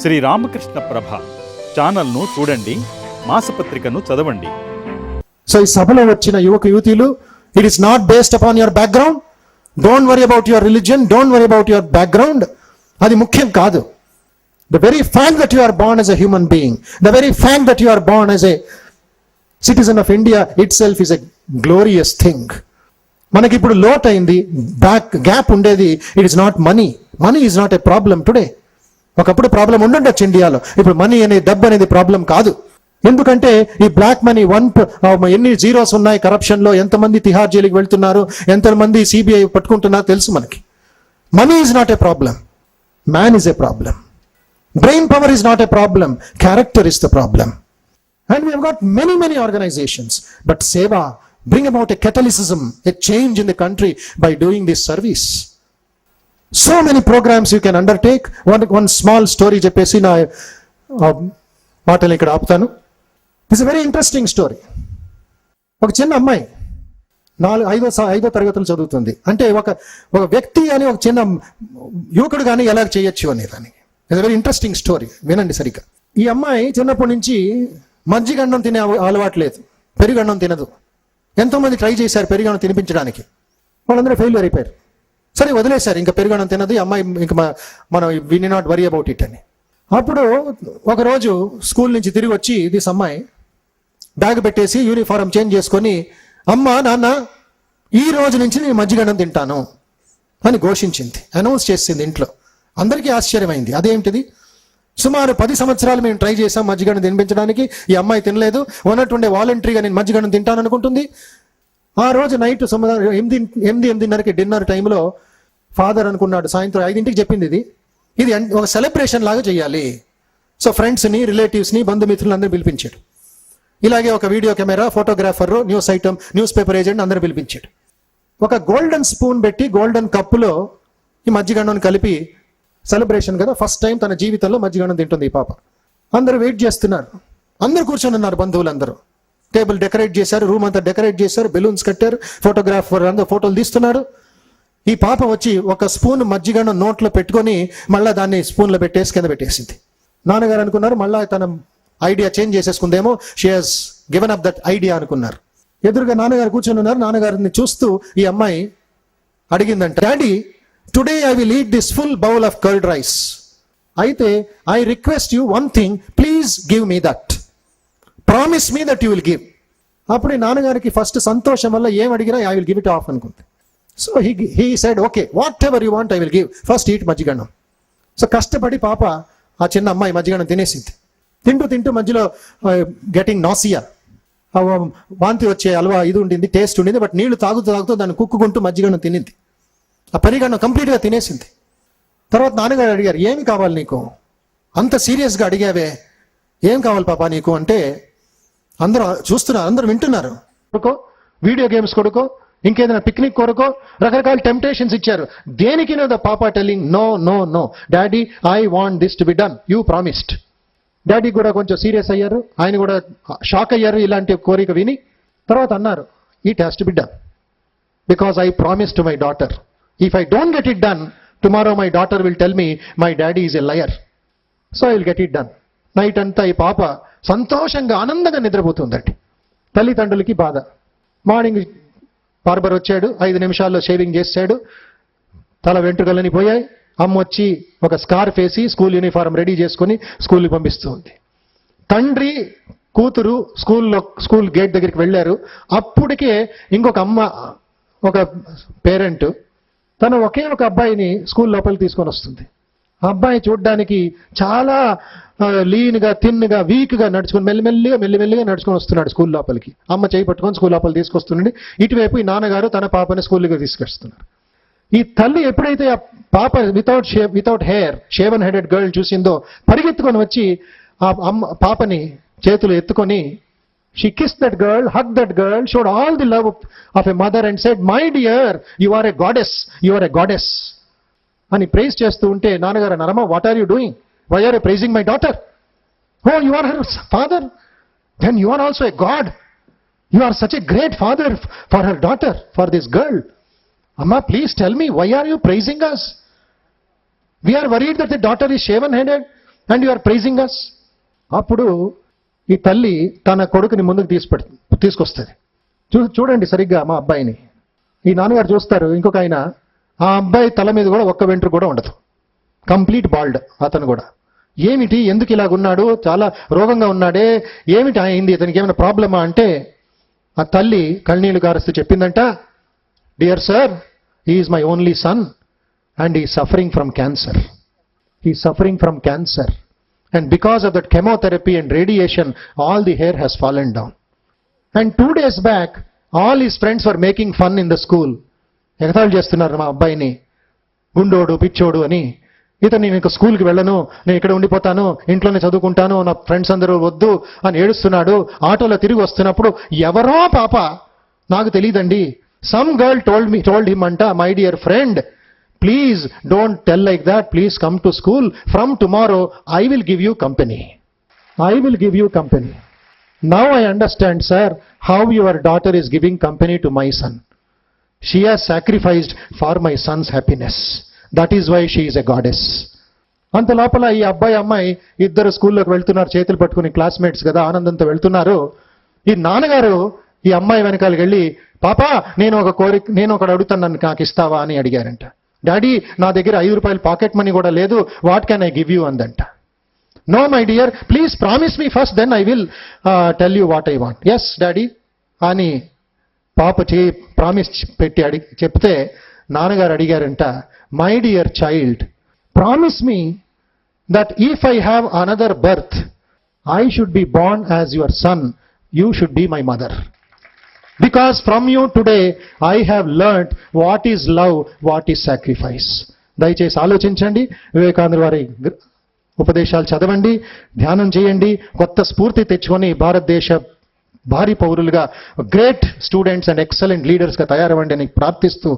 శ్రీ రామకృష్ణ ప్రభ ఛానల్ను చూడండి మాసపత్రికను చదవండి. సో ఈ సభలో వచ్చిన యువక యువతీలు it is not based upon your background don't worry about your religion don't worry about your background అది ముఖ్యం కాదు. The very fact that you are born as a human being the very fact that you are born a citizen of India itself is a glorious thing మనకి ఇప్పుడు లోట్ అయింది back gap ఉండేది it is not money money is not a problem today ఒకప్పుడు problem ఉండుండొచ్చు ఇండియాలో. ఇప్పుడు money అనే డబ్బు అనేది ప్రాబ్లం కాదు. ఎందుకంటే ఈ బ్లాక్ మనీ వన్ ఎన్ని జీరోస్ ఉన్నాయి కరప్షన్లో ఎంతమంది తిహార్ జైలుకి వెళ్తున్నారు? ఎంతమంది సిబిఐ పట్టుకుంటున్నారో తెలుసు మనకి. Money is not a problem man is a problem brain power is not a problem character is the problem and we got many many organisations but సేవ bring about a catalysm a change in the country by doing this service so many programmes you can undertake one one small story చెప్పేసి నా మాటలు ఇక్కడ ఆపుతాను. It's very interesting story ఒక చిన్న అమ్మాయి నాలుగు ఐదో ఐదో తరగతులు చదువుతుంది. అంటే ఒక ఒక వ్యక్తి అని ఒక చిన్న యువకుడు కానీ ఎలా చేయొచ్చు అనే దానికి ఇట్స్ వెరీ ఇంట్రెస్టింగ్ స్టోరీ వినండి సరిగ్గా. ఈ అమ్మాయి చిన్నప్పటి నుంచి మజ్జిగన్నం తినే అలవాటు లేదు. పెరుగన్నం తినదు. ఎంతోమంది ట్రై చేశారు పెరుగన్నం తినిపించడానికి. వాళ్ళందరూ ఫెయిల్యూర్ అయిపోయారు. సరే వదిలేశారు ఇంకా పెరుగన్నం తినదు అమ్మాయి ఇంకా మనం విని నాట్ వరీ అబౌట్ ఇట్ అని. అప్పుడు ఒకరోజు స్కూల్ నుంచి తిరిగి వచ్చి దిస్ అమ్మాయి బ్యాగ్ పెట్టేసి యూనిఫారం చేంజ్ చేసుకొని అమ్మ నాన్న ఈ రోజు నుంచి నేను మజ్జిగన్నం తింటాను అని ఘోషించింది. అనౌన్స్ చేసింది ఇంట్లో. అందరికీ ఆశ్చర్యమైంది. అదేమిటిది సుమారు పది సంవత్సరాలు మేము ట్రై చేసాం మజ్జిగను తినిపించడానికి. ఈ అమ్మాయి తినలేదు. ఉన్నట్టుండే వాలంటరీగా నేను మజ్జిగను తింటాను అనుకుంటుంది ఆ రోజు నైట్ సుమారు ఎనిమిది ఎనిమిది ఎనిమిదిన్నరకి డిన్నర్ టైంలో ఫాదర్ అనుకున్నాడు సాయంత్రం ఐదింటికి చెప్పింది ఇది. ఇది ఒక సెలబ్రేషన్ లాగా చేయాలి. సో ఫ్రెండ్స్ని రిలేటివ్స్ని బంధుమిత్రులందరూ పిలిపించాడు. ఇలాగే ఒక video camera photographer news item newspaper agent అందరూ పిలిపించాడు. ఒక గోల్డెన్ స్పూన్ పెట్టి గోల్డెన్ కప్పులో ఈ మజ్జిగండం కలిపి సెలబ్రేషన్ కదా ఫస్ట్ టైం తన జీవితంలో మజ్జిగండం తింటుంది ఈ పాప. అందరూ వెయిట్ చేస్తున్నారు. అందరూ కూర్చొని ఉన్నారు బంధువులందరూ. టేబుల్ డెకరేట్ చేశారు రూమ్ అంతా డెకరేట్ చేశారు బెలూన్స్ కట్టారు ఫోటోగ్రాఫర్ అందరూ ఫోటోలు తీస్తున్నారు. ఈ పాప వచ్చి ఒక స్పూన్ మజ్జిగను నోట్లో పెట్టుకొని మళ్ళీ దాన్ని స్పూన్లో పెట్టేసి కింద పెట్టేసింది. నాన్నగారు అనుకున్నారు మళ్ళీ తన idea change చేసేసుకుందేమో she has given up that idea అనుకున్నారు. ఎదురుగా నాన్నగారు కూర్చొని ఉన్నారు నాన్నగారిని చూస్తూ ఈ అమ్మాయి అడిగిందంట daddy today I will eat this full bowl of curd rice అయితే I request you one thing please give me that promise me that you will give అప్పుడు నాన్నగారికి ఫస్ట్ సంతోషం వల్ల ఏం అడిగినా I will give it off అనుకుంది. So he he said okay whatever you want I will give first eat మజ్జిగన్నం. So కష్టపడి పాప ఆ చిన్న అమ్మాయి మజ్జిగన్నం తినేసింది. తింటూ తింటూ మధ్యలో గెటింగ్ నాసియా వాంతి వచ్చే అలవా ఇది ఉండింది టేస్ట్ ఉండింది బట్ నీళ్ళు తాగుతూ తాగుతూ దాన్ని కుక్కుకుంటూ మజ్జిగన్నం తినింది. ఆ పెరిగన్నం కంప్లీట్గా తినేసింది. తర్వాత నాన్నగారు అడిగారు ఏమి కావాలి నీకు? అంత సీరియస్గా అడిగావే. ఏం కావాలి పాపా నీకు? అంటే అందరూ చూస్తున్నారు అందరూ వింటున్నారు. కొడుకో వీడియో గేమ్స్ కొడుకో ఇంకేదైనా పిక్నిక్ కొరకో రకరకాల టెంప్టేషన్స్ ఇచ్చారు. దేనికి ద పాప telling no no no daddy I want this to be done you promised daddy కూడా కొంచెం సీరియస్ అయ్యారు. ఆయన కూడా షాక్ అయ్యారు ఇలాంటి కోరిక విని. తర్వాత అన్నారు it has to be done because I promise to my daughter if I don't get it done tomorrow my daughter will tell me my daddy is a liar so I will get it done night అంతా ఈ పాప సంతోషంగా ఆనందంగా నిద్రపోతుందండి. తల్లిదండ్రులకి బాధ. Morning barber వచ్చాడు ఐదు నిమిషాల్లో షేవింగ్ చేశాడు తల వెంట్రుకలని పోయాయి. అమ్మ వచ్చి ఒక స్కార్ఫ్ వేసి స్కూల్ యూనిఫారం రెడీ చేసుకొని స్కూల్కి పంపిస్తుంది. తండ్రి కూతురు స్కూల్లో స్కూల్ గేట్ దగ్గరికి వెళ్ళారు. అప్పటికే ఇంకొక అమ్మ ఒక పేరెంట్ తను ఒకే ఒక అబ్బాయిని స్కూల్ లోపలికి తీసుకొని వస్తుంది. అబ్బాయి చూడ్డానికి చాలా లీన్గా థిన్గా వీక్గా నడుచుకొని మెల్లిమెల్లిగా మెల్లిమెల్లిగా నడుచుకొని వస్తున్నాడు స్కూల్ లోపలికి. అమ్మ చేయి పట్టుకొని స్కూల్ లోపల తీసుకొస్తుండండి. ఇటువైపు ఈ నాన్నగారు తన పాపని స్కూల్కి తీసుకొస్తున్నారు. ఈ తల్లి ఎప్పుడైతే ఆ పాప without shave without hair shaven headed girl చూసిందో పరిగెత్తుకొని వచ్చి ఆ అమ్మ పాపని చేతులు ఎత్తుకొని she kiss that girl hug that girl showed all the love of a mother and said my dear you are a goddess you are a goddess అని praise చేస్తూ ఉంటే నాన్నగారు నరమ what are you doing why are you praising my daughter oh you are her father then you are also a god you are such a great father for her daughter for this girl అమ్మా please tell me why are you praising us We are worried that the daughter is shaven and you are praising us అప్పుడు ఈ తల్లి తన కొడుకుని ముందుకు తీసుపెడు తీసుకొస్తుంది. చూ చూడండి సరిగ్గా మా అబ్బాయిని. ఈ నాన్నగారు చూస్తారు ఇంకొక ఆయన ఆ అబ్బాయి తల మీద కూడా ఒక్క వెంట్రు కూడా ఉండదు. కంప్లీట్ బాల్డ్ అతను కూడా. ఏమిటి? ఎందుకు ఇలాగున్నాడు చాలా రోగంగా ఉన్నాడే. ఏమిటి అయింది? ఇతనికి ఏమైనా ప్రాబ్లమా అంటే ఆ తల్లి కళ్ళనీళ్ళు గారుస్తూ చెప్పిందంట dear sir is my only son and he suffering from cancer he suffering from cancer and because of that chemotherapy and radiation all the hair has fallen down and two days back all his friends for making fun in the school ఎగతాళి చేస్తున్నారు మా అబ్బాయిని. గుండోడు పిచ్చోడు అని. ఇతను నేను ఇంకా స్కూల్కి వెళ్ళను నేను ఇక్కడ ఉండిపోతాను ఇంట్లోనే చదువుకుంటాను నా ఫ్రెండ్స్ అందరూ వద్దు అని ఏడుస్తున్నాడు. ఆటోలో తిరిగి వస్తున్నప్పుడు ఎవరో పాప. నాకు తెలియదండి. Some girl told me told him అంట my dear friend please don't tell like that please come to school from tomorrow I will give you company I will give you company now I understand sir how your daughter is giving company to my son she has sacrificed for my son's happiness that is why she is a goddess అంత లోపల ఈ అబ్బాయి అమ్మాయి ఇద్దరు స్కూల్లోకి వెళ్తున్నారు చేతులు పట్టుకుని classmates కదా ఆనందంతో వెళ్తున్నారు. ఈ నాన్నగారు ఈ అమ్మాయి వెనకాలకి వెళ్ళి పాపా నేను ఒక కోరిక నేను ఒకటి అడుగుతాను నన్ను నాకు ఇస్తావా? అని అడిగారంట. డాడీ నా దగ్గర ఐదు రూపాయలు పాకెట్ మనీ కూడా లేదు what can I give you? అందంట. No my dear please promise me first then I will tell you what I want. Yes daddy అని పాప చే ప్రామిస్ పెట్టి అడిగి చెప్తే నాన్నగారు అడిగారంట my dear child promise me that if I have another birth I should be born as your son you should be my mother because from you today I have learn what is love what is sacrifice దయచేసి ఆలోచించండి. వివేకానంద వారి ఉపదేశాలు చదవండి ధ్యానం చేయండి కొత్త స్ఫూర్తి తెచ్చుకొని భారతదేశ భారీ పౌరులుగా గ్రేట్ స్టూడెంట్స్ అండ్ ఎక్సలెంట్ లీడర్స్గా తయారవ్వండి అని ప్రార్థిస్తూ